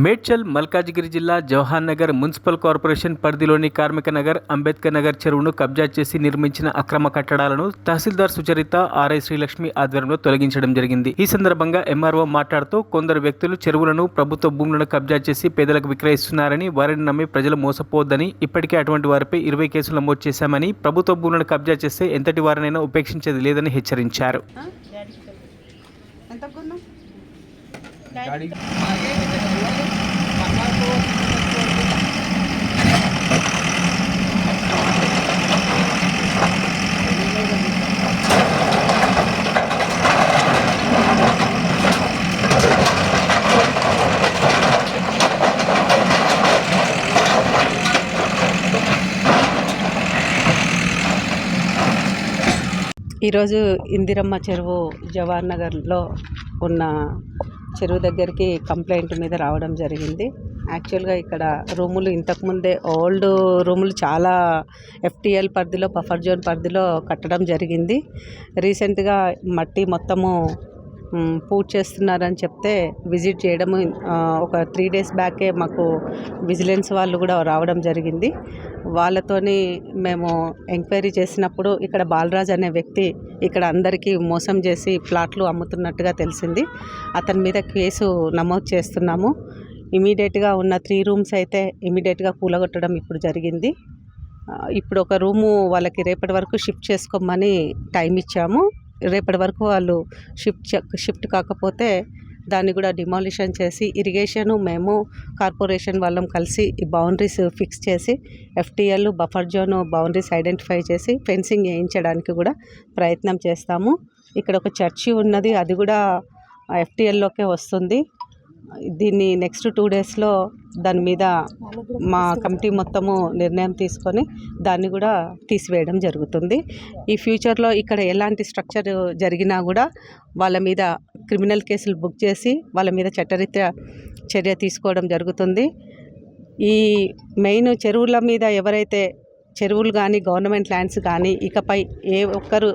మేడ్చల్ మల్కాజిగిరి జిల్లా Jawahar Nagar municipal corporation పరిధిలోని కార్మిక నగర్ అంబేద్కర్ నగర్ చెరువును కబ్జా చేసి నిర్మించిన అక్రమ కట్టడాలను తహసీల్దార్ సుచరిత ఆర్ఐ శ్రీలక్ష్మి ఆధ్వర్యంలో తొలగించడం జరిగింది. ఈ సందర్భంగా ఎంఆర్ఓ మాట్లాడుతూ కొందరు వ్యక్తులు చెరువులను ప్రభుత్వ భూములను కబ్జా చేసి పేదలకు విక్రయిస్తున్నారని వారిని నమ్మి ప్రజలు మోసపోవద్దని ఇప్పటికే అటువంటి వారిపై ఇరవై కేసులు నమోదు చేశామని ప్రభుత్వ భూములను కబ్జా చేస్తే ఎంతటి వారినైనా ఉపేక్షించేది లేదని హెచ్చరించారు. ఎంత ఈరోజు ఇందిరమ్మ చెరువు జవహర్ నగర్లో ఉన్న చెరువు దగ్గరికి కంప్లైంట్ మీద రావడం జరిగింది. యాక్చువల్గా ఇక్కడ రూములు ఇంతకుముందే ఓల్డ్ రూములు చాలా ఎఫ్టిఎల్ పరిధిలో బఫర్ జోన్ పరిధిలో కట్టడం జరిగింది. రీసెంట్గా మట్టి మొత్తము పూజ పూర్తి చేస్తున్నారని చెప్తే విజిట్ చేయడము ఒక త్రీ డేస్ బ్యాకే మాకు విజిలెన్స్ వాళ్ళు కూడా రావడం జరిగింది. వాళ్ళతోని మేము ఎంక్వైరీ చేసినప్పుడు ఇక్కడ బాలరాజ్ అనే వ్యక్తి ఇక్కడ అందరికీ మోసం చేసి ప్లాట్లు అమ్ముతున్నట్టుగా తెలిసింది. అతని మీద కేసు నమోదు చేస్తున్నాము. ఇమీడియట్గా ఉన్న త్రీ రూమ్స్ అయితే ఇమీడియట్గా కూలగొట్టడం ఇప్పుడు జరిగింది. ఇప్పుడు ఒక రూము వాళ్ళకి రేపటి వరకు షిఫ్ట్ చేసుకోమని టైం ఇచ్చాము. రేపటి వరకు వాళ్ళు షిఫ్ట్ షిఫ్ట్ కాకపోతే దాన్ని కూడా డిమాలిషన్ చేసి ఇరిగేషను మేము కార్పొరేషన్ వాళ్ళం కలిసి ఈ బౌండరీస్ ఫిక్స్ చేసి FTL buffer zone boundaries identify చేసి ఫెన్సింగ్ వేయించడానికి కూడా ప్రయత్నం చేస్తాము. ఇక్కడ ఒక చర్చి ఉన్నది అది కూడా ఎఫ్టీఎల్లోకే వస్తుంది. దీన్ని నెక్స్ట్ టూ డేస్లో దాని మీద మా కమిటీ మొత్తము నిర్ణయం తీసుకొని దాన్ని కూడా తీసివేయడం జరుగుతుంది. ఈ ఫ్యూచర్లో ఇక్కడ ఎలాంటి స్ట్రక్చర్ జరిగినా కూడా వాళ్ళ మీద క్రిమినల్ కేసులు బుక్ చేసి వాళ్ళ మీద చట్టరీత్యా చర్య తీసుకోవడం జరుగుతుంది. ఈ మెయిన్ చెరువుల మీద ఎవరైతే చెరువులు కానీ గవర్నమెంట్ ల్యాండ్స్ కానీ ఇకపై ఏ ఒక్కరు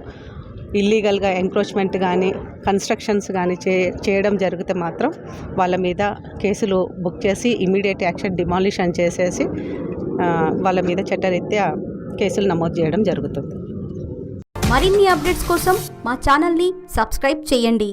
ఇల్లీగల్గా ఎంక్రోచ్మెంట్ కానీ కన్స్ట్రక్షన్స్ కానీ చే చేయడం జరిగితే మాత్రం వాళ్ళ మీద కేసులు బుక్ చేసి ఇమీడియట్ యాక్షన్ డిమాలిషన్ చేసేసి వాళ్ళ మీద చట్టరీత్యా కేసులు నమోదు చేయడం జరుగుతుంది. మరిన్ని అప్డేట్స్ కోసం మా ఛానల్ని సబ్స్క్రైబ్ చేయండి.